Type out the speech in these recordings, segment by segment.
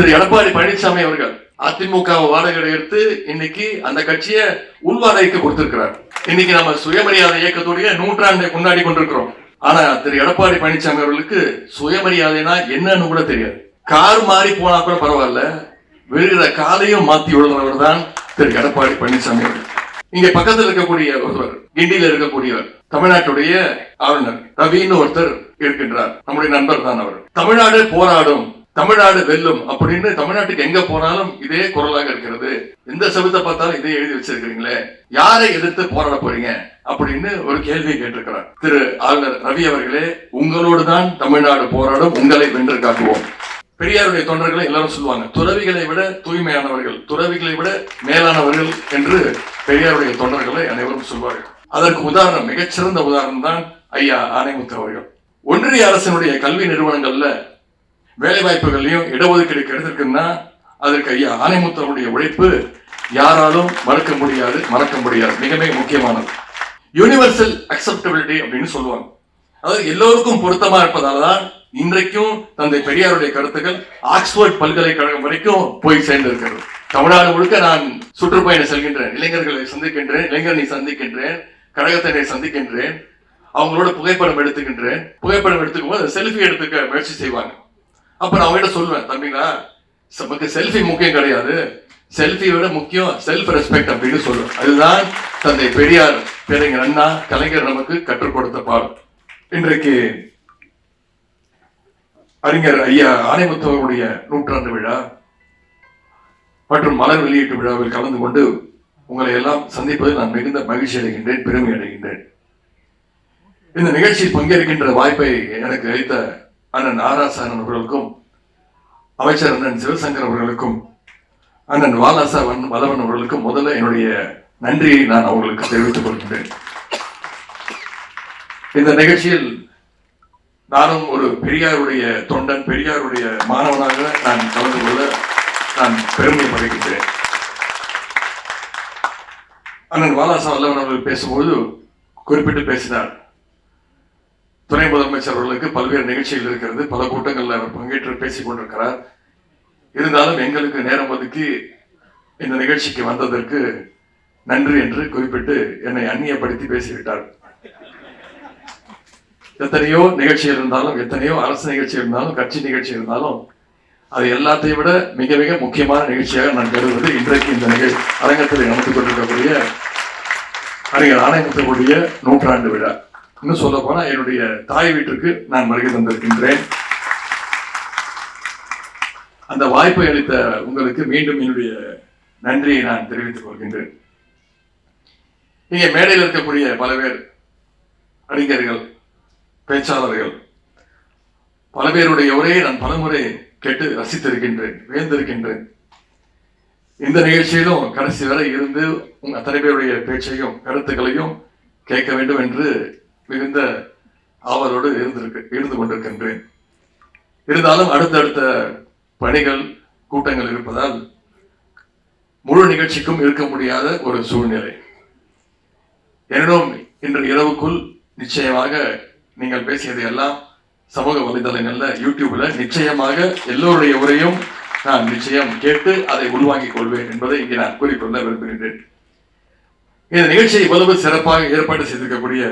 திரு எடப்பாடி பழனிசாமி அவர்கள் அதிமுக வாடகை எடுத்து இன்னைக்கு அந்த கட்சியை உள்வாடகைக்கு கொடுத்திருக்கிறார். இன்னைக்கு நம்ம சுயமரியாதை இயக்கத்துடைய நூற்றாண்டை கொண்டாடி கொண்டிருக்கிறோம். ஆனா திரு எடப்பாடி பழனிசாமி அவர்களுக்கு சுயமரியாதைனா என்னன்னு கூட தெரியாது. கார் மாறி போனா கூட பரவாயில்ல. விழுகிற காலையும் மாத்தி விழுந்தவர் தான் திரு எடப்பாடி பழனிசாமி அவர்கள். இங்க பக்கத்தில் இருக்கக்கூடிய ஒருவர் கிண்டியில இருக்கக்கூடியவர் தமிழ்நாட்டுடைய ஆளுநர் ரவின்னு ஒருத்தர் இருக்கின்றார். நம்முடைய நண்பர் தான் அவர். தமிழ்நாடு போராடும். தமிழ்நாடு வெல்லும் அப்படின்னு தமிழ்நாட்டுக்கு எங்க போனாலும் இதே குரலாக இருக்கிறது. எந்த சபத்தை பார்த்தாலும் இதே எழுதி வச்சிருக்கிறீங்களே? யாரை எதிர்த்து போராட போறீங்க? அப்படின்னு ஒரு கேள்வி கேட்டிருக்கிறார். திரு ஆளுநர் ரவி அவர்களே உங்களோடு தான் தமிழ்நாடு போராடும் உங்களை வென்று காட்டுவோம் பெரியாருடைய தொண்டர்களை எல்லாரும் சொல்லுவாங்க துறவிகளை விட தூய்மையானவர்கள் துறவிகளை விட மேலானவர்கள் என்று பெரியாருடைய தொண்டர்களை அனைவரும் சொல்வார்கள். அதற்கு உதாரணம் மிகச்சிறந்த உதாரணம் தான் ஐயா ஆணைமுத்து அவர்கள். ஒன்றிய அரசினுடைய கல்வி நிறுவனங்கள்ல வேலை வாய்ப்புகளையும் இடஒதுக்கீடு கிடைத்திருக்குன்னா அதற்கு ஐயா ஆணைமுத்தருடைய உழைப்பு யாராலும் மறுக்க முடியாது மறக்க முடியாது. மிக மிக முக்கியமானது. யூனிவர்சல் அக்செப்டபிலிட்டி அப்படின்னு சொல்லுவாங்க. அதாவது எல்லோருக்கும் பொருத்தமா இருப்பதால தான் இன்றைக்கும் தந்தை பெரியாருடைய கருத்துக்கள் ஆக்ஸ்போர்ட் பல்கலைக்கழகம் வரைக்கும் போய் சேர்ந்திருக்கிறது. தமிழ்நாடு முழுக்க நான் சுற்றுப்பயணம் செல்கின்றேன். இளைஞர்களை சந்திக்கின்றேன். இளைஞர்களை சந்திக்கின்றேன். கழகத்தினரை சந்திக்கின்றேன். அவங்களோட புகைப்படம் எடுத்துக்கின்றேன். புகைப்படம் எடுத்துக்கும் போது செல்ஃபி எடுத்துக்க முயற்சி செய்வாங்க. அப்ப நான் அவங்ககிட்ட சொல்லுவேன் தம்பிங்களா நமக்கு செல்ஃபி முக்கியம் கிடையாது. செல்ஃபியோட முக்கியம் செல்ஃப் ரெஸ்பெக்ட் அப்படின்னு சொல்லுவேன். அதுதான் தந்தை பெரியார் பேரங்க அண்ணா கலைஞர் நமக்கு கற்றுக் கொடுத்த பாடம். இன்றைக்கு அறிஞர் ஐயா ஆணைமுத்தவருடைய நூற்றாண்டு விழா மற்றும் மலர் வெளியீட்டு விழாவில் கலந்து கொண்டு உங்களை எல்லாம் சந்திப்பதில் நான் மிகுந்த மகிழ்ச்சி அடைகின்றேன் பெருமை அடைகின்றேன். இந்த நிகழ்ச்சியில் பங்கேற்கின்ற வாய்ப்பை எனக்கு அளித்த அண்ணன் ஆராசாரன் அவர்களுக்கும் அமைச்சர் அண்ணன் சிவசங்கர் அவர்களுக்கும் அண்ணன் வாலாசாவன் வலவன் அவர்களுக்கும் முதல்ல என்னுடைய நன்றியை நான் அவர்களுக்கு தெரிவித்துக் கொள்கின்றேன். இந்த நிகழ்ச்சியில் நானும் ஒரு பெரியாருடைய தொண்டன் பெரியாருடைய மாணவனாக நான் கலந்து கொள்ள நான் பெருமைப்படுகின்றேன். அண்ணன் வாலாசா வல்லவன் அவர்கள் பேசும்போது குறிப்பிட்டு பேசினார். துணை முதலமைச்சர் அவர்களுக்கு பல்வேறு நிகழ்ச்சிகள் இருக்கிறது. பல கூட்டங்களில் அவர் பங்கேற்று பேசிக் கொண்டிருக்கிறார். இருந்தாலும் எங்களுக்கு நேரம் ஒதுக்கி இந்த நிகழ்ச்சிக்கு வந்ததற்கு நன்றி என்று குறிப்பிட்டு என்னை அந்நியப்படுத்தி பேசிவிட்டார். எத்தனையோ நிகழ்ச்சிகள் இருந்தாலும் எத்தனையோ அரசு நிகழ்ச்சி இருந்தாலும் கட்சி நிகழ்ச்சி இருந்தாலும் அது எல்லாத்தையும் விட மிக மிக முக்கியமான நிகழ்ச்சியாக நான் கருதுவது இன்றைக்கு இந்த நிகழ்ச்சி அரங்கத்தில் நடந்து கொண்டிருக்கக்கூடிய அறிஞர் ஆணையத்தினுடைய நூற்றாண்டு விழா. இன்னும் சொல்ல போனா என்னுடைய தாய் வீட்டிற்கு நான் வருகை தந்திருக்கின்றேன். அந்த வாய்ப்பை அளித்த உங்களுக்கு மீண்டும் என்னுடைய நன்றியை நான் தெரிவித்துக் கொள்கின்றேன். இங்கே மேடையில் இருக்கக்கூடிய பல பேர் அறிஞர்கள் பேச்சாளர்கள் பல பேருடைய உரையை நான் பலமுறை கேட்டு ரசித்திருக்கின்றேன் வியந்திருக்கின்றேன். இந்த நிகழ்ச்சியிலும் கடைசி வரை இருந்து உங்கள் அத்தனை பேருடைய பேச்சையும் கருத்துக்களையும் கேட்க வேண்டும் என்று மிகுந்த ஆவலோடு இருந்திருக்கு இருந்து கொண்டிருக்கின்றேன். இருந்தாலும் அடுத்தடுத்த பணிகள் கூட்டங்கள் இருப்பதால் முழு நிகழ்ச்சிக்கும் இருக்க முடியாத ஒரு சூழ்நிலை. எனினும் இன்று இரவுக்குள் நிச்சயமாக நீங்கள் பேசியது எல்லாம் சமூக வலைதளங்கள்ல யூடியூப்ல நிச்சயமாக எல்லோருடைய உரையும் நான் நிச்சயம் கேட்டு அதை உள்வாங்கிக் கொள்வேன் என்பதை இங்கே நான் கூறிக்கொள்ள விரும்புகின்றேன். இந்த நிகழ்ச்சியை இவ்வளவு சிறப்பாக ஏற்பாடு செய்திருக்கக்கூடிய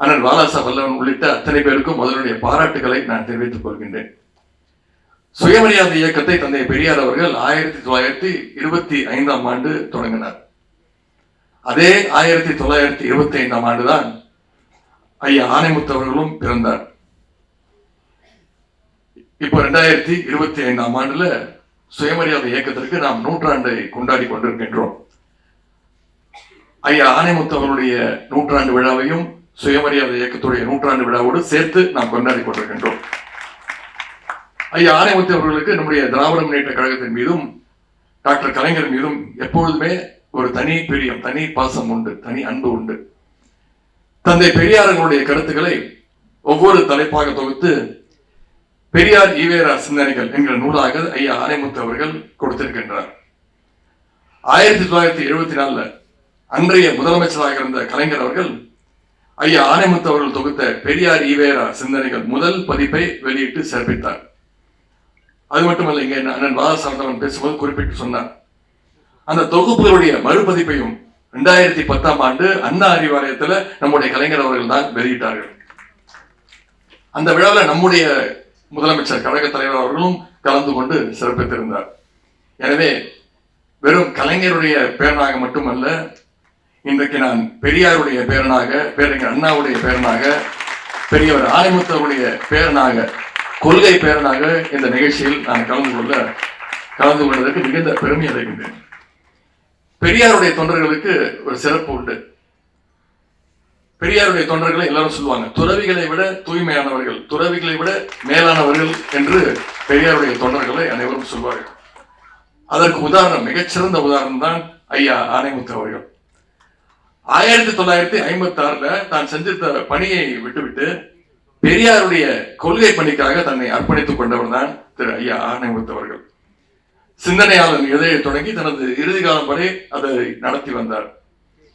அண்ணன் வாலாசா வல்லவன் உள்ளிட்ட அத்தனை பேருக்கும் முதலுடைய பாராட்டுகளை நான் தெரிவித்துக் கொள்கின்றேன். சுயமரியாதை இயக்கத்தை தந்தை பெரியார் அவர்கள் ஆயிரத்தி தொள்ளாயிரத்தி இருபத்தி ஐந்தாம் ஆண்டு தொடங்கினார். அதே ஆயிரத்தி தொள்ளாயிரத்தி இருபத்தி ஐந்தாம் ஆண்டுதான் ஐயா ஆனைமுத்து அவர்களும் பிறந்தார். இப்போ ரெண்டாயிரத்தி இருபத்தி ஐந்தாம் ஆண்டுல சுயமரியாதை இயக்கத்திற்கு நாம் நூற்றாண்டை கொண்டாடி கொண்டிருக்கின்றோம். ஐயா ஆனைமுத்து அவருடைய நூற்றாண்டு விழாவையும் சுயமரியாதை இயக்கத்துடைய நூற்றாண்டு விழாவோடு சேர்த்து நாம் கொண்டாடி கொண்டிருக்கின்றோம். ஐயா ஆனைமுத்து அவர்களுக்கு நம்முடைய திராவிட முன்னேற்ற கழகத்தின் மீதும் டாக்டர் கலைஞர் மீதும் எப்பொழுதுமே ஒரு தனி பிரியம் தனி பாசம் உண்டு தனி அன்பு உண்டு. தந்தை பெரியாரங்களுடைய கருத்துக்களை ஒவ்வொரு தலைப்பாக தொகுத்து பெரியார் ஈவேரா சிந்தனைகள் என்கிற நூலாக ஐயா ஆனைமுத்து அவர்கள் கொடுத்திருக்கின்றார். ஆயிரத்தி தொள்ளாயிரத்தி எழுபத்தி நாலுல அன்றைய முதலமைச்சராக இருந்த கலைஞர் அவர்கள் ஐயா ஆனைமுத்து அவர்கள் தொகுத்த பெரியார் ஈவேரா சிந்தனைகள் முதல் பதிப்பை வெளியிட்டு சிறப்பித்தார். அது மட்டுமல்ல இங்கே அண்ணன் பாலசாரதவன் பேசும்போது குறிப்பிட்டு சொன்னார். அந்த தொகுப்புகளுடைய மறுபதிப்பையும் ரெண்டாயிரத்தி பத்தாம் ஆண்டு அண்ணா அறிவாலயத்துல நம்முடைய கலைஞர் அவர்கள் தான் வெளியிட்டார்கள். அந்த விழாவில் நம்முடைய முதலமைச்சர் கழக தலைவர் அவர்களும் கலந்து கொண்டு சிறப்பித்திருந்தார். எனவே வெறும் கலைஞருடைய பேரனாக மட்டுமல்ல இன்றைக்கு நான் பெரியாருடைய பேரனாக பேரறிஞர் அண்ணாவுடைய பேரனாக பெரியவர் ஆணைமுத்தருடைய பேரனாக கொள்கை பேரனாக இந்த நிகழ்ச்சியில் நான் கலந்து கொள்ள கலந்து கொள்வதற்கு மிகுந்த பெருமை அடைகின்றேன் பெரியாருடைய தொண்டர்களுக்கு ஒரு சிறப்பு உண்டு. பெரியாருடைய தொண்டர்களை எல்லாரும் சொல்லுவாங்க துறவிகளை விட தூய்மையானவர்கள் துறவிகளை விட மேலானவர்கள் என்று பெரியாருடைய தொண்டர்களை அனைவரும் சொல்வார்கள். அதற்கு உதாரணம் மிகச்சிறந்த உதாரணம் தான் ஐயா ஆணைமுத்து அவர்கள் ஆயிரத்தி தொள்ளாயிரத்தி ஐம்பத்தி ஆறுல தான் செஞ்சிருந்த பணியை விட்டுவிட்டு பெரியாருடைய கொள்கை பணிக்காக தன்னை அர்ப்பணித்துக் கொண்டவர் தான் திரு ஐயா ஆணைமுத்து அவர்கள். சிந்தனையாளர் இதழை தொடங்கி தனது இறுதி காலம் வரை அதை நடத்தி வந்தார்.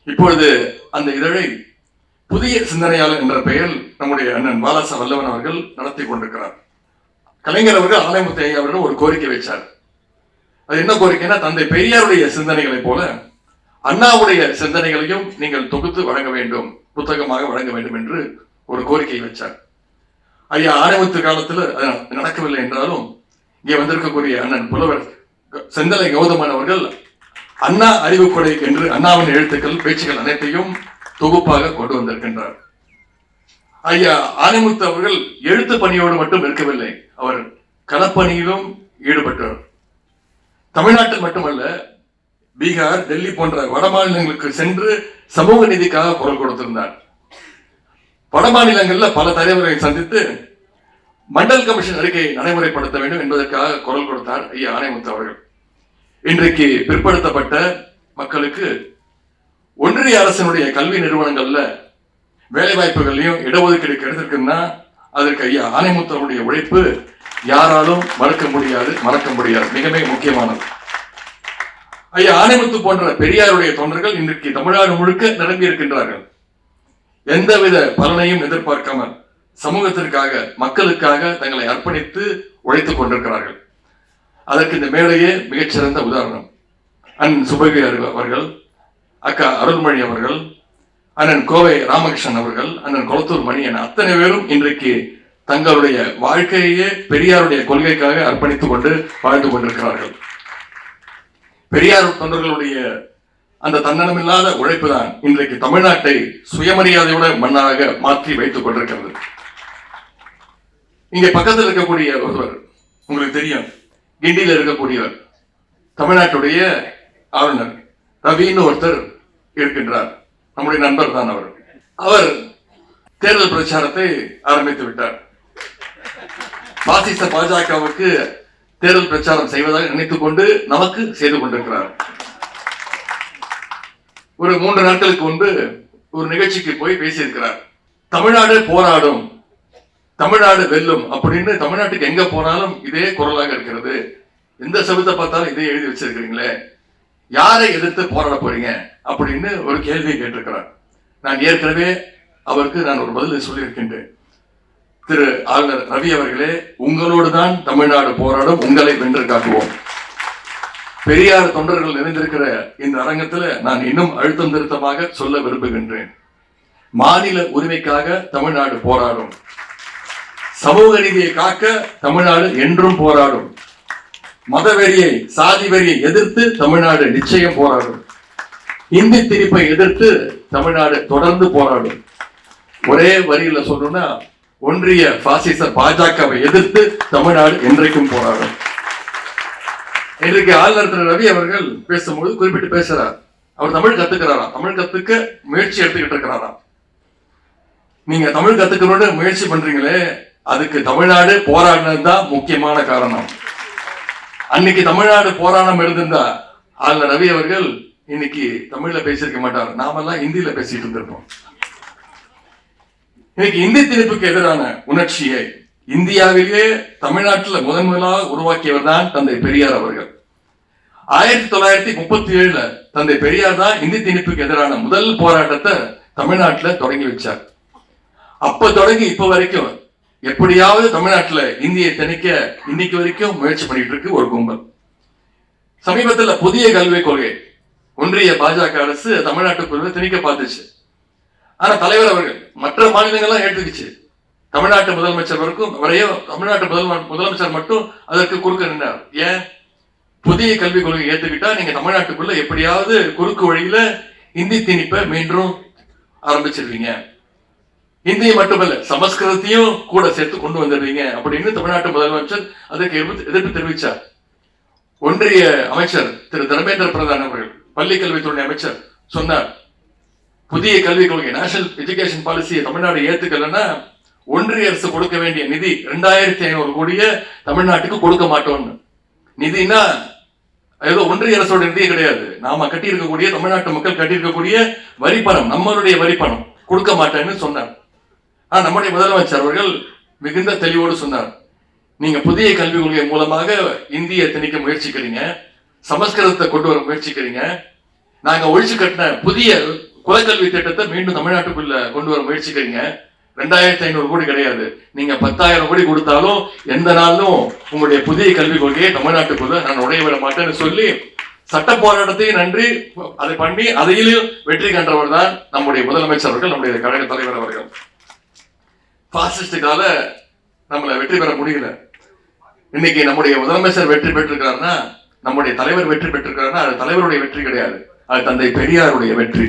இப்பொழுது அந்த இதழை புதிய சிந்தனையாளர் என்ற பெயரில் நம்முடைய அண்ணன் பாலாசா வல்லவன் அவர்கள் நடத்தி கொண்டிருக்கிறார். கலைஞர் அவர்கள் ஆலயமுத்து ஐயா அவர்கள் ஒரு கோரிக்கை வைச்சார். அது என்ன கோரிக்கைன்னா தந்தை பெரியாருடைய சிந்தனைகளைப் போல அண்ணாவுடைய சிந்தனைகளையும் நீங்கள் தொகுத்து வழங்க வேண்டும் புத்தகமாக வழங்க வேண்டும் என்று ஒரு கோரிக்கை வச்சார். ஐயா ஆரம்பத்து காலத்தில் நடக்கவில்லை என்றாலும் இங்கே வந்திருக்கக்கூடிய அண்ணன் புலவர் செந்தலை கௌதமன் அவர்கள் அண்ணா அறிவுக்கொடை என்று அண்ணாவின் எழுத்துக்கள் பேச்சுகள் அனைத்தையும் தொகுப்பாக கொண்டு வந்திருக்கின்றார். ஐயா ஆனைமுத்து அவர்கள் எழுத்து பணியோடு மட்டும் இருக்கவில்லை. அவர் களப்பணியிலும் ஈடுபட்டார். தமிழ்நாட்டில் மட்டுமல்ல பீகார் டெல்லி போன்ற வட மாநிலங்களுக்கு சென்று சமூக நீதிக்காக குரல் கொடுத்திருந்தார். வட மாநிலங்களில் பல தலைவர்களை சந்தித்து மண்டல் கமிஷன் அறிக்கையை நடைமுறைப்படுத்த வேண்டும் என்பதற்காக குரல் கொடுத்தார் ஐயா ஆணைமுத்து அவர்கள். இன்றைக்கு பிற்படுத்தப்பட்ட மக்களுக்கு ஒன்றிய அரசினுடைய கல்வி நிறுவனங்கள்ல வேலைவாய்ப்புகளையும் இடஒதுக்கீடு கிடைத்திருக்குன்னா அதற்கு ஐயா ஆணைமுத்து அவருடைய உழைப்பு யாராலும் மறக்க முடியாது மறக்க முடியாது. மிக மிக முக்கியமானது. ஐயா ஆனைமுத்து போன்ற பெரியாருடைய தொண்டர்கள் இன்றைக்கு தமிழ்நாடு முழுக்க நிரம்பி இருக்கின்றார்கள். எந்தவித பலனையும் எதிர்பார்க்காமல் சமூகத்திற்காக மக்களுக்காக தங்களை அர்ப்பணித்து உழைத்துக் கொண்டிருக்கிறார்கள். அதற்கு இந்த மேடையே மிகச்சிறந்த உதாரணம். அண்ணன் சுபவி அவர்கள் அக்கா அருள்மொழி அவர்கள் அண்ணன் கோவை ராமகிருஷ்ணன் அவர்கள் அண்ணன் கொளத்தூர் மணி என அத்தனை பேரும் இன்றைக்கு தங்களுடைய வாழ்க்கையே பெரியாருடைய கொள்கைக்காக அர்ப்பணித்துக் கொண்டு வாழ்ந்து கொண்டிருக்கிறார்கள். பெரியார் தொண்டர்களுடைய அந்த தன்னலமில்லாத உழைப்பு தான் இன்றைக்கு தமிழ்நாட்டை சுயமரியாதையோட மண்ணாக மாற்றி வைத்துக் கொண்டிருக்கிறது. இங்க பக்கத்தில் இருக்கக்கூடிய ஒருவர் உங்களுக்கு தெரியும் கிண்டியில் இருக்கக்கூடியவர் தமிழ்நாட்டுடைய ஆளுநர் ரவின்னு ஒருத்தர் இருக்கின்றார். நம்முடைய நண்பர் தான் அவர். அவர் தேர்தல் பிரச்சாரத்தை ஆரம்பித்து விட்டார். பாசிச பாஜகவுக்கு தேர்தல் பிரச்சாரம் செய்வதாக நினைத்துக் கொண்டு நமக்கு செய்து கொண்டிருக்கிறார். ஒரு மூன்று நாட்களுக்கு முன்பு ஒரு நிகழ்ச்சிக்கு போய் பேசியிருக்கிறார். தமிழ்நாடு போராடும் தமிழ்நாடு வெல்லும் அப்படின்னு தமிழ்நாட்டுக்கு எங்க போனாலும் இதே குரலாக இருக்கிறது. எந்த சபத்தை பார்த்தாலும் இதே எழுதி வச்சிருக்கிறீங்களே யாரை எதிர்த்து போராட போறீங்க அப்படின்னு ஒரு கேள்வியை கேட்டிருக்கிறார். நான் ஏற்கனவே அவருக்கு நான் ஒரு பதில் சொல்லியிருக்கின்றேன். திரு ஆளுநர் ரவி அவர்களே உங்களோடு தான் தமிழ்நாடு போராடும் உங்களை வென்று காட்டுவோம் பெரியார் தொண்டர்கள் நிறைந்திருக்கிற இந்த அரங்கத்தில் நான் இன்னும் அழுத்தம் திருத்தமாக சொல்ல விரும்புகின்றேன். மாநில உரிமைக்காக தமிழ்நாடு போராடும். சமூக நீதியை காக்க தமிழ்நாடு என்றும் போராடும். மதவெறியை சாதி வெறியை எதிர்த்து தமிழ்நாடு நிச்சயம் போராடும். இந்தி திணிப்பை எதிர்த்து தமிழ்நாடு தொடர்ந்து போராடும். ஒரே வரியில சொல்லணும்னா ஒன்றிய பாசிச பாஜகவை எதிர்த்து தமிழ்நாடு என்றைக்கும் போராடும். இன்றைக்கு ஆளுநர் திரு ரவி அவர்கள் பேசும்போது குறிப்பிட்டு பேசுறார். அவர் தமிழ் கத்துக்கிறாராம். தமிழ் கத்துக்க முயற்சி எடுத்துக்கிட்டு இருக்கிறாராம். நீங்க தமிழ் கத்துக்கணும்னு முயற்சி பண்றீங்களே அதுக்கு தமிழ்நாடு போராடினது தான் முக்கியமான காரணம். அன்னைக்கு தமிழ்நாடு போராட்டம் இருந்திருந்தா ஆளுநர் ரவி அவர்கள் இன்னைக்கு தமிழ்ல பேசியிருக்க மாட்டார். நாமெல்லாம் ஹிந்தியில பேசிட்டு இருந்திருப்போம். இன்னைக்கு இந்தி திணிப்புக்கு எதிரான உணர்ச்சியை இந்தியாவிலேயே தமிழ்நாட்டில் முதன் முதலாக உருவாக்கியவர் தான் தந்தை பெரியார் அவர்கள். ஆயிரத்தி தொள்ளாயிரத்தி முப்பத்தி ஏழுல தந்தை பெரியார் தான் இந்தி திணிப்புக்கு எதிரான முதல் போராட்டத்தை தமிழ்நாட்டில் தொடங்கி வச்சார். அப்ப தொடங்கி இப்ப வரைக்கும் எப்படியாவது தமிழ்நாட்டுல இந்தியை திணிக்க இன்னைக்கு வரைக்கும் முயற்சி பண்ணிட்டு இருக்கு ஒரு கும்பல். சமீபத்துல புதிய கல்விக் கொள்கை ஒன்றிய பாஜக அரசு தமிழ்நாட்டுக்குள்ள திணிக்க பார்த்துச்சு. ஆனா தலைவர் அவர்கள் மற்ற மாநிலங்கள்லாம் ஏற்றுக்குச்சு. தமிழ்நாட்டு முதலமைச்சர் வரைக்கும் வரையோ தமிழ்நாட்டு முதல் முதலமைச்சர் மட்டும் அதற்கு குறுக்க நின்றார் ஏன்? புதிய கல்விக் கொள்கை ஏற்றுக்கிட்டா நீங்க தமிழ்நாட்டுக்குள்ள எப்படியாவது குறுக்கு வழியில இந்தி திணிப்பை மீண்டும் ஆரம்பிச்சிருவீங்க. இந்தியை மட்டுமல்ல சமஸ்கிருதத்தையும் கூட சேர்த்து கொண்டு வந்துடுவீங்க அப்படின்னு தமிழ்நாட்டு முதலமைச்சர் அதற்கு எதிர்ப்பு எதிர்ப்பு தெரிவித்தார் ஒன்றிய அமைச்சர் திரு தர்மேந்திர பிரதான் அவர்கள் பள்ளி கல்வித்துறை அமைச்சர் சொன்னார். புதிய கல்விக் கொள்கை நேஷனல் எஜுகேஷன் பாலிசியை தமிழ்நாடு ஏத்துக்கலன்னா ஒன்றிய அரசு கொடுக்க வேண்டிய நிதி ரெண்டாயிரத்தி ஐநூறு கோடிய தமிழ்நாட்டுக்கு கொடுக்க மாட்டோம்னு. நிதினா ஏதோ ஒன்றிய அரசோட நிதியே கிடையாது. நாம கட்டியிருக்கக்கூடிய தமிழ்நாட்டு மக்கள் கட்டியிருக்கக்கூடிய வரி பணம் நம்மளுடைய வரி பணம் கொடுக்க மாட்டேன்னு சொன்னார். ஆனால் நம்முடைய முதலமைச்சர் அவர்கள் மிகுந்த தெளிவோடு சொன்னார். நீங்க புதிய கல்விக் கொள்கை மூலமாக இந்திய திணிக்க முயற்சிக்கிறீங்க சமஸ்கிருதத்தை கொண்டு வர முயற்சிக்கிறீங்க நாங்க ஒழிச்சு கட்டின புதிய குலக்கல்வி திட்டத்தை மீண்டும் தமிழ்நாட்டுக்குள்ள கொண்டு வர முயற்சிக்கிறீங்க. ரெண்டாயிரத்தி ஐநூறு கோடி கிடையாது. நீங்க பத்தாயிரம் கோடி கொடுத்தாலும் எந்த நாளும் உங்களுடைய புதிய கல்விக் கொள்கையை தமிழ்நாட்டுக்குள்ள நான் உடைய விட மாட்டேன்னு சொல்லி சட்ட போராட்டத்தையும் நன்றி. அதை பண்ணி அதையிலும் வெற்றி கண்டவர் தான் நம்முடைய முதலமைச்சர் அவர்கள் நம்முடைய கழக தலைவர் அவர்கள். பாசிஸ்டுக்கால நம்மளை வெற்றி பெற முடியல. இன்னைக்கு நம்முடைய முதலமைச்சர் வெற்றி பெற்றிருக்காருன்னா நம்முடைய தலைவர் வெற்றி பெற்றிருக்காருன்னா அது தலைவருடைய வெற்றி கிடையாது. அது தந்தை பெரியாருடைய வெற்றி.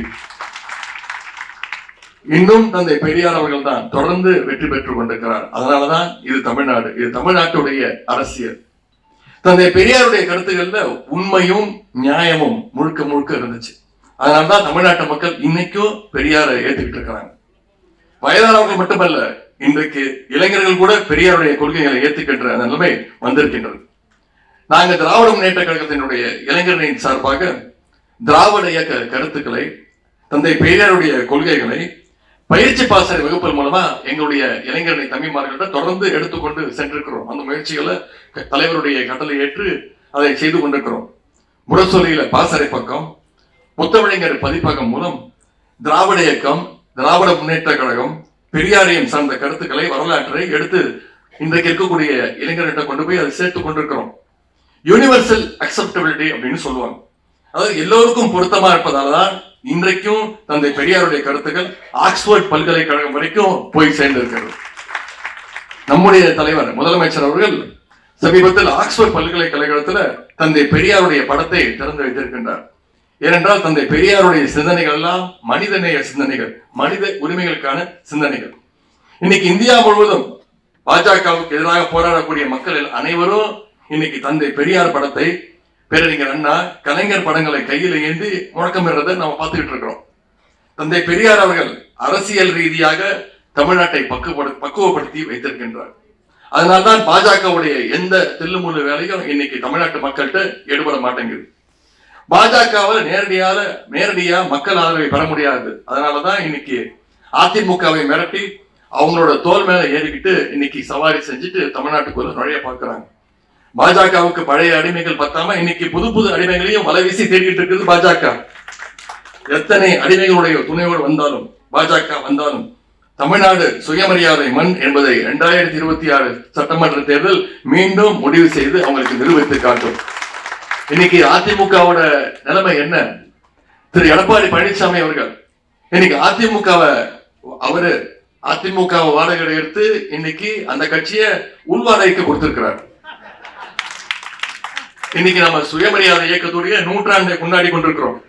இன்னும் தந்தை பெரியார் அவர்கள் தான் தொடர்ந்து வெற்றி பெற்றுக் கொண்டிருக்கிறார். அதனாலதான் இது தமிழ்நாடு இது தமிழ்நாட்டுடைய அரசியல். தந்தை பெரியாருடைய கருத்துக்கள்ல உண்மையும் நியாயமும் முழுக்க முழுக்க இருந்துச்சு. அதனாலதான் தமிழ்நாட்டு மக்கள் இன்னைக்கும் பெரியாரை ஏத்துக்கிட்டு இருக்கிறாங்க. வயதானவர்கள் மட்டுமல்ல இன்றைக்கு இளைஞர்கள் கூட பெரியாருடைய கொள்கைகளை ஏத்துக்கின்ற நிலைமை வந்திருக்கின்றது. நாங்க திராவிட முன்னேற்ற கழகத்தினுடைய இளைஞர்களின் சார்பாக திராவிட இயக்க கருத்துக்களை தந்தை பெரியாருடைய கொள்கைகளை பயிற்சி பாசறை வகுப்பல் மூலமா எங்களுடைய இளைஞரணி தம்பிமார்கள்ட்ட தொடர்ந்து எடுத்துக்கொண்டு சென்றிருக்கிறோம். அந்த முயற்சிகளை க- தலைவருடைய கட்டளை ஏற்று அதை செய்து கொண்டிருக்கிறோம். முரசொலியில பாசறை பக்கம் முத்தமிழங்கர் பதிப்பகம் மூலம் திராவிட இயக்கம் திராவிட முன்னேற்ற கழகம் பெரியாரையும் சார்ந்த கருத்துக்களை வரலாற்றை எடுத்து இன்றைக்கு இருக்கக்கூடிய இளைஞர்கிட்ட கொண்டு போய் அதை சேர்த்து கொண்டிருக்கிறோம். யூனிவர்சல் அக்செப்டபிலிட்டி அப்படின்னு சொல்லுவாங்க. அதாவது எல்லோருக்கும் பொருத்தமா இருப்பதால்தான் இன்றைக்கும் தந்தை பெரியாருடைய கருத்துக்கள் ஆக்ஸ்போர்ட் பல்கலைக்கழகம் வரைக்கும் போய் சேர்ந்திருக்கிறது. நம்முடைய தலைவர் முதலமைச்சர் அவர்கள் சமீபத்தில் ஆக்ஸ்போர்ட் பல்கலைக்கழகத்துல தந்தை பெரியாருடைய படத்தை திறந்து வைத்திருக்கின்றார் ஏனென்றால் தந்தை பெரியாருடைய சிந்தனைகள் எல்லாம் மனிதநேய சிந்தனைகள் மனித உரிமைகளுக்கான சிந்தனைகள். இன்னைக்கு இந்தியா முழுவதும் பாஜகவுக்கு எதிராக போராடக்கூடிய மக்கள் அனைவரும் இன்னைக்கு தந்தை பெரியார் படத்தை பேரறிஞர் அண்ணா கலைஞர் படங்களை கையில் ஏந்தி முழக்கமிடுறதை நம்ம பார்த்துக்கிட்டு இருக்கிறோம். தந்தை பெரியார் அவர்கள் அரசியல் ரீதியாக தமிழ்நாட்டை பக்குவப்படு பக்குவப்படுத்தி வைத்திருக்கின்றார். அதனால்தான் பாஜகவுடைய எந்த தில்லுமுள்ளு வேலையும் இன்னைக்கு தமிழ்நாட்டு மக்கள்கிட்ட ஈடுபட மாட்டேங்குது. பாஜகவை நேரடியாக நேரடியா மக்கள் ஆதரவை பெற முடியாது. அதனாலதான் இன்னைக்கு அதிமுகவை மிரட்டி அவங்களோட தோல் மேல ஏறிக்கிட்டு இன்னைக்கு சவாரி செஞ்சுட்டு தமிழ்நாட்டுக்குள்ள நுழைய பார்க்குறாங்க. பாஜகவுக்கு பழைய அடிமைகள் பத்தாம இன்னைக்கு புது புது அடிமைகளையும் வலை வீசி தேடிட்டு இருக்குது பாஜக. எத்தனை அடிமைகளுடைய துணையோடு வந்தாலும் பாஜக வந்தாலும் தமிழ்நாடு சுயமரியாதை மண் என்பதை இரண்டாயிரத்தி இருபத்தி ஆறு சட்டமன்ற தேர்தல் மீண்டும் முடிவு செய்து அவங்களுக்கு நிரூபித்து காட்டும். இன்னைக்கு அதிமுகவோட நிலைமை என்ன? திரு எடப்பாடி பழனிசாமி அவர்கள் இன்னைக்கு அதிமுகவை அவரு அதிமுகவை வாடகை எடுத்து இன்னைக்கு அந்த கட்சியை உள்வாடகைக்கு கொடுத்திருக்கிறார். இன்னைக்கு நம்ம சுயமரியாதை இயக்கத்துடைய நூற்றாண்டை கொண்டாடி கொண்டிருக்கிறோம்.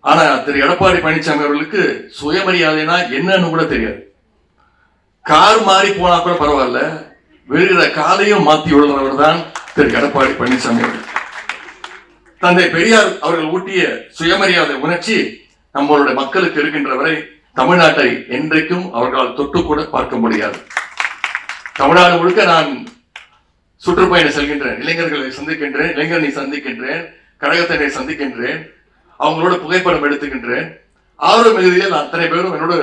ஆனா திரு. எடப்பாடி பழனிசாமி அவர்களுக்கு சுயமரியாதைனா என்னன்னு கூட தெரியாது. கார் மாறி போனா கூட பரவாயில்ல. விழுகிற காலையும் மாத்தி உள்ளவர் தான் திரு. எடப்பாடி பழனிசாமி அவர்கள். தந்தை பெரியார் அவர்கள் ஊட்டிய சுயமரியாதை உணர்ச்சி நம்மளுடைய மக்களுக்கு இருக்கின்ற வரை தமிழ்நாட்டை என்றைக்கும் அவர்களால் தொட்டு கூட பார்க்க முடியாது. தமிழ்நாடு முழுக்க நான் சுற்றுப்பயணம் செல்கின்றேன் இளைஞர்களை சந்திக்கின்றேன் இளைஞர்களை சந்திக்கின்றேன் கழகத்தினை சந்திக்கின்றேன் அவங்களோட புகைப்படம் எடுத்துக்கின்றேன். ஆர்வ மிகுதியில் அத்தனை பேரும் என்னோட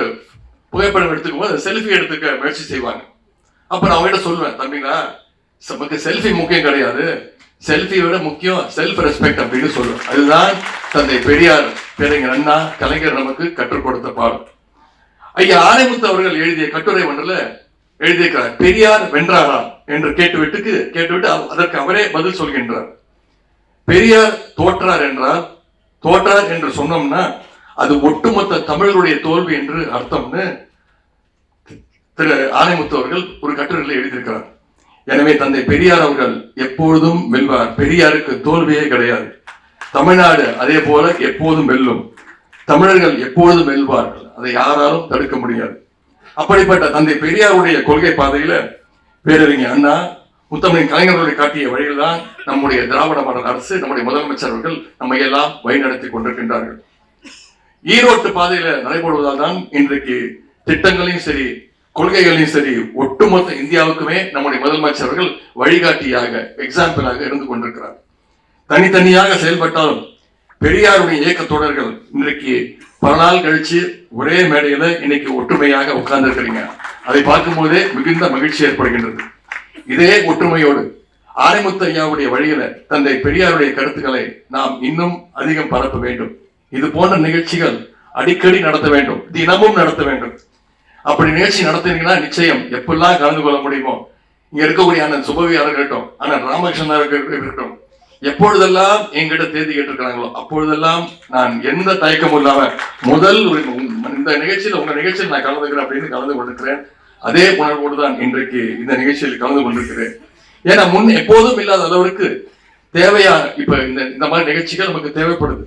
புகைப்படம் எடுத்துக்கும் போது செல்ஃபி எடுத்துக்க முயற்சி செய்வாங்க. அப்போ நான் அவங்ககிட்ட சொல்லுவேன் தம்பிங்களா நமக்கு செல்ஃபி முக்கியம் கிடையாது. செல்ஃபியோட முக்கியம் செல்ஃப் ரெஸ்பெக்ட் அப்படின்னு சொல்லுவேன். அதுதான் தந்தை பெரியார் பேரறிஞர் அண்ணா கலைஞர் நமக்கு கற்றுக் கொடுத்த பாடம். ஐயா ஆரைமுத்து அவர்கள் எழுதிய கட்டுரை ஒன்றில் எழுதியிருக்கிறார் பெரியார் வென்றாரா? என்று கேட்டுவிட்டு கேட்டுவிட்டு அவ- அதற்கு அவரே பதில் சொல்கின்றார். பெரியார் தோற்றார் என்றால் தோற்றார் என்று சொன்னோம்னா அது ஒட்டுமொத்த தமிழருடைய தோல்வி என்று அர்த்தம்னு திரு ஆனைமுத்து அவர்கள் ஒரு கட்டுரையில் எழுதியிருக்கிறார். எனவே தந்தை பெரியார் அவர்கள் எப்பொழுதும் வெல்வார். பெரியாருக்கு தோல்வியே கிடையாது. தமிழ்நாடு அதே போல எப்போதும் வெல்லும். தமிழர்கள் எப்பொழுதும் வெல்வார்கள். அதை யாராலும் தடுக்க முடியாது. அப்படிப்பட்ட தந்தை பெரியாருடைய கொள்கை பாதையில பேரறிஞர் அண்ணா முத்தமிழின் கலைஞர்களுடைய காட்டிய வழியில்தான் நம்முடைய திராவிட மாடல் அரசு நம்முடைய முதலமைச்சர்கள் நம்மை எல்லாம் வழிநடத்தி கொண்டிருக்கின்றார்கள். ஈரோட்டு பாதையில நடைபெறுவதால் தான் இன்றைக்கு திட்டங்களையும் சரி கொள்கைகளையும் சரி ஒட்டுமொத்த இந்தியாவுக்குமே நம்முடைய முதலமைச்சர்கள் வழிகாட்டியாக எக்ஸாம்பிளாக இருந்து கொண்டிருக்கிறார். தனித்தனியாக செயல்பட்டாலும் பெரியாருடைய இயக்க தொடர்கள் இன்றைக்கு பல நாள் கழிச்சு ஒரே மேடையில இன்னைக்கு ஒற்றுமையாக உட்கார்ந்திருக்கிறீங்க. அதை பார்க்கும்போதே மிகுந்த மகிழ்ச்சி ஏற்படுகின்றது. இதே ஒற்றுமையோடு ஆனைமுத்து ஐயாவுடைய வழியில தந்தை பெரியாருடைய கருத்துக்களை நாம் இன்னும் அதிகம் பரப்ப வேண்டும். இது போன்ற நிகழ்ச்சிகள் அடிக்கடி நடத்த வேண்டும். தினமும் நடத்த வேண்டும். அப்படி நிகழ்ச்சி நடத்தினீங்கன்னா நிச்சயம் எப்பெல்லாம் கலந்து கொள்ள முடியுமோ இங்க இருக்கக்கூடிய அண்ணன் சுபவியாக இருக்கட்டும் அண்ணன் ராமகிருஷ்ணன் இருக்கட்டும் எப்பொழுதெல்லாம் எங்கிட்ட தேதி கேட்டிருக்கிறாங்களோ அப்பொழுதெல்லாம் நான் எந்த தயக்கமும் இல்லாம முதல் ஒரு இந்த நிகழ்ச்சியில் உங்க நிகழ்ச்சியில் நான் கலந்துக்கிறேன் அப்படின்னு கலந்து கொண்டிருக்கிறேன். அதே உணர்வோடு தான் இன்றைக்கு இந்த நிகழ்ச்சியில் கலந்து கொண்டிருக்கிறேன். ஏன்னா முன் எப்போதும் இல்லாத அளவிற்கு தேவையா இப்ப இந்த இந்த மாதிரி நிகழ்ச்சிகள் நமக்கு தேவைப்படுது.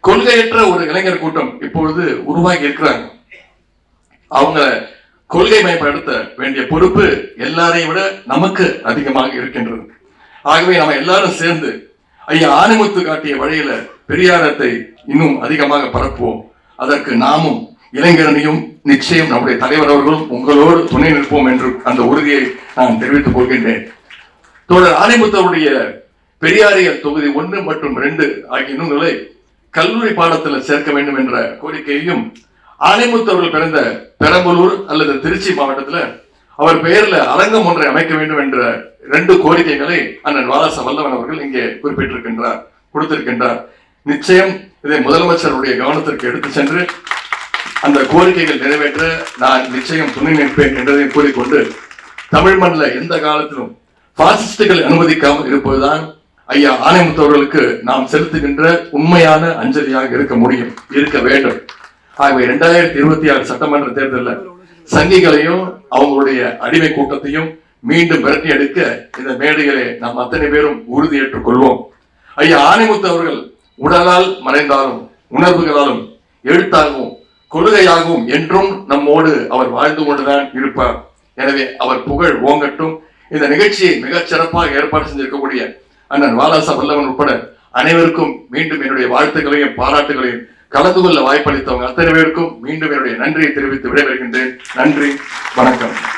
கொள்கையற்ற ஒரு இளைஞர் கூட்டம் இப்பொழுது உருவாகி இருக்கிறாங்க. அவங்க கொள்கை மயப்படுத்த வேண்டிய பொறுப்பு எல்லாரையும் விட நமக்கு அதிகமாக இருக்கின்றது. ஆகவே நம்ம எல்லாரும் சேர்ந்து ஐயா ஆணிமுத்து காட்டிய வழியில பெரியாரத்தை இன்னும் அதிகமாக பரப்புவோம். அதற்கு நாமும் இளைஞரணியும் நிச்சயம் நம்முடைய தலைவர் அவர்களும் உங்களோடு துணை நிற்போம் என்று அந்த உறுதியை நான் தெரிவித்துக் கொள்கின்றேன். தோழர் ஆணிமுத்தவுடைய பெரியாரியல் தொகுதி ஒன்று மற்றும் ரெண்டு ஆகிய நூல்களை கல்லூரி பாடத்தில் சேர்க்க வேண்டும் என்ற கோரிக்கையையும் ஆனைமுத்து அவர்கள் பிறந்த பெரம்பலூர் அல்லது திருச்சி மாவட்டத்துல அவர் பெயரில் அரங்கம் ஒன்றை அமைக்க வேண்டும் என்ற ரெண்டு கோரிக்கைகளை அண்ணன் வாலச வல்லவன் அவர்கள் இங்கே குறிப்பிட்டிருக்கின்றார் கொடுத்திருக்கின்றார். நிச்சயம் இதை முதலமைச்சருடைய கவனத்திற்கு எடுத்து சென்று அந்த கோரிக்கைகள் நிறைவேற்ற நான் நிச்சயம் துணை நிற்பேன் என்றதை கூறிக்கொண்டு தமிழ் மண்ணில் எந்த காலத்திலும் பாசிஸ்டுகள் அனுமதிக்காமல் இருப்பதுதான் ஐயா ஆணைமுத்தவர்களுக்கு நாம் செலுத்துகின்ற உண்மையான அஞ்சலியாக இருக்க முடியும் இருக்க வேண்டும். ஆகவே இரண்டாயிரத்தி இருபத்தி ஆறு சட்டமன்ற தேர்தலில் சங்கிகளையும் அவங்களுடைய அடிமை கூட்டத்தையும் மீண்டும் விரட்டி அடிக்க இந்த மேடைகளை நாம் அத்தனை பேரும் உறுதியேற்றுக் கொள்வோம். ஐயா ஆணைமுத்து அவர்கள் உடலால் மறைந்தாலும் உணர்வுகளாலும் எழுத்தாகவும் கொள்கையாகவும் என்றும் நம்மோடு அவர் வாழ்ந்து கொண்டுதான் இருப்பார். எனவே அவர் புகழ் ஓங்கட்டும். இந்த நிகழ்ச்சியை மிகச் சிறப்பாக ஏற்பாடு செஞ்சிருக்கக்கூடிய அண்ணன் வாலாசா வல்லவன் உட்பட அனைவருக்கும் மீண்டும் என்னுடைய வாழ்த்துக்களையும் பாராட்டுகளையும் கலந்து கொள்ள வாய்ப்பளித்தவங்க அத்தனை பேருக்கும் மீண்டும் என்னுடைய நன்றியை தெரிவித்து விடைபெறுகின்றேன். நன்றி வணக்கம்.